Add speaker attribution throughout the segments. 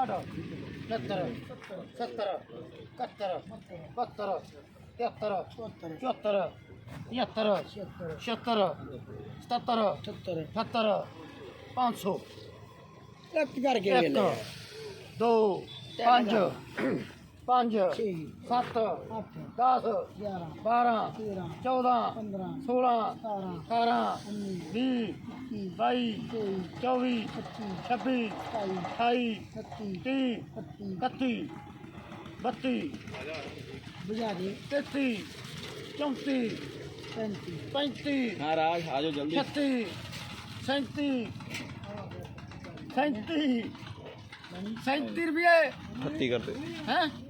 Speaker 1: ਸੱਤਰ 70 71 72 73 74 75 76 77 77 78 500 ਕੱਟ ਕਰਕੇ ਲੈ 1 2 5 ਪੰਜ 7 8 10 11 12 13 14 16 18 19 20 22 24 25 26 27 28 ਨਾਰਾਜ ਆਜੋ ਜਲਦੀ 36 37 37 37 ਰੁਪਏ 38 ਕਰਦੇ ਹੈ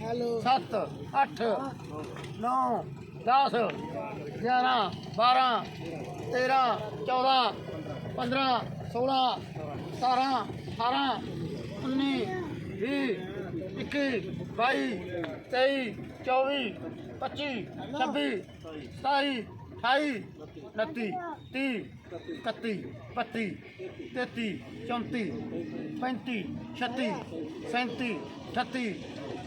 Speaker 1: ਹੈਲੋ 7 8 9 10 11 12 13 14 15 16 17 18 19 20 21 22 23 24 25 26 27 28 ਉਨੱਤੀ ਤੀਹ ਇਕੱਤੀ ਬੱਤੀ ਤੇਤੀ ਚੌਂਤੀ ਪੈਂਤੀ ਛੱਤੀ ਸੈਂਤੀ ਅਠੱਤੀ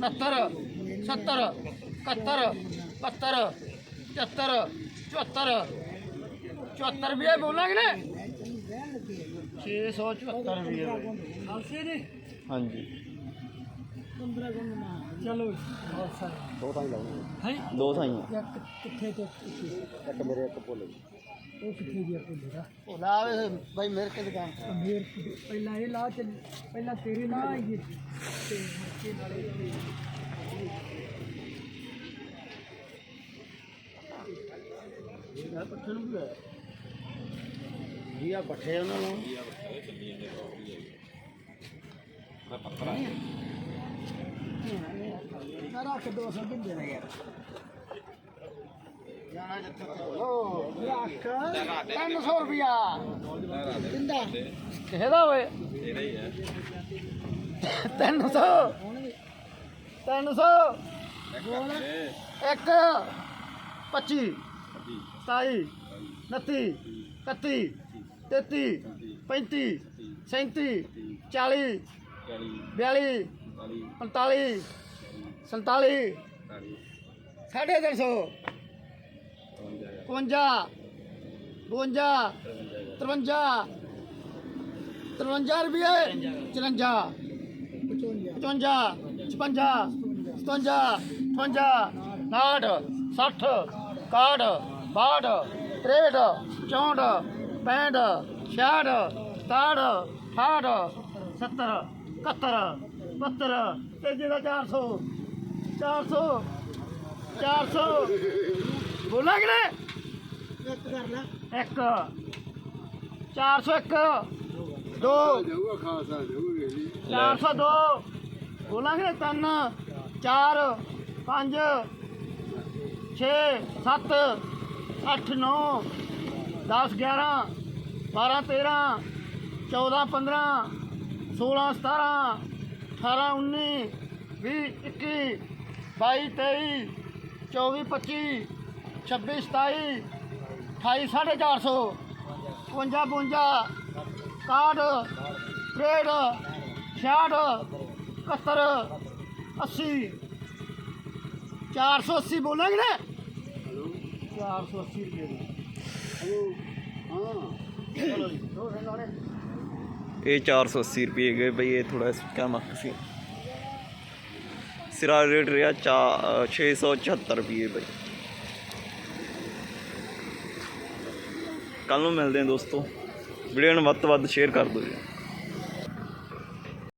Speaker 1: ਉਣਹੱਤਰ ਸੱਤਰ ਇਕਹੱਤਰ ਬਹੱਤਰ ਪਝੱਤਰ ਚੁਹੱਤਰ ਚੁਹੱਤਰ ਵੀ ਬੋਲਾਂਗੇ ਨੇ 674 ਵੀ
Speaker 2: ਹਾਂਜੀ
Speaker 3: 15 ਗੁਣ ਨਾ ਚਲੋ ਬਹੁਤ ਸਾਰੇ
Speaker 2: ਦੋ ਥਾਈ ਲਾਉਂਗੇ ਹੈ ਦੋ ਇੱਕ ਕਿੱਥੇ ਤੇ ਇੱਕ ਮੇਰੇ ਇੱਕ ਭੁੱਲ ਗਈ
Speaker 3: ਉਹ ਕਿੱਥੇ ਗਿਆ ਭੋਲੇ ਉਹ
Speaker 1: ਭੋਲਾ ਆਵੇ ਬਾਈ ਮੇਰੇ ਕੇ ਦੁਕਾਨ
Speaker 3: ਤੇ ਮੇਰ ਕੀ- ਪਹਿਲਾਂ ਇਹ ਲਾ ਚੱਲੀ ਪਹਿਲਾਂ ਤੇਰੇ ਨਾਲ ਆਈ ਤੇ ਮੁਰਕੇ ਨਾਲੇ ਇਹ
Speaker 1: ਇਹ ਪੱਠੇ ਨੂੰ ਬੁਲਾਇਆ ਜੀ ਆ ਪੱਠੇ ਉਹਨਾਂ ਨੂੰ
Speaker 3: ਸਾਰਾ ਕਿ 200 ਬਿੰਦੇ ਨੇ ਯਾਰ
Speaker 1: ਲੱਖ 300 ਰੁਪਿਆ ਕਿੰਦਾ ਕਿਹਦਾ ਓਏ ਤੇਰਾ ਹੀ ਹੈ 25 27 29 31 33 35 37 40 42 47 350 51 52 53 53 ਰੁਪਏ 54 55 56 57 58 60 61 62 63 64 65 66 67 71 72 ਤੇ ਜਿਹੜਾ 400 400 400 ਬੋਲਾ ਬੋਲਾਂਗੇ
Speaker 3: ਇੱਕ ਕਰ ਲੈ ਇੱਕ
Speaker 1: 401 2 ਜਾਊਗਾ ਖਾਸ ਆ ਜਾਊਗਾ 402 ਬੋਲਾਂਗੇ ਤਿੰਨ 4 5 6 7 8 9 10 11 12 13 14 15 16 17 18 19 20 21 22 23 24 25 26 27 28 450 55 52 61 63 80 480 ਬੋਲਾਂਗੇ ਨਾ
Speaker 3: 480 ਰੁਪਏ
Speaker 2: ਇਹ 480 ਰੁਪਏ ਗਏ ਬਈ ਇਹ ਥੋੜਾ ਸਿੱਕਾ ਮੱਕ ਸੀ ਸਿਰਾ ਰੇਟ ਰਿਹਾ 674 ਰੁਪਏ ਬਈ ਕੱਲ ਨੂੰ ਮਿਲਦੇ ਹਾਂ ਦੋਸਤੋ ਵੀਡੀਓ ਨੂੰ ਵੱਧ ਤੋਂ ਵੱਧ ਸ਼ੇਅਰ ਕਰ ਦਿਓ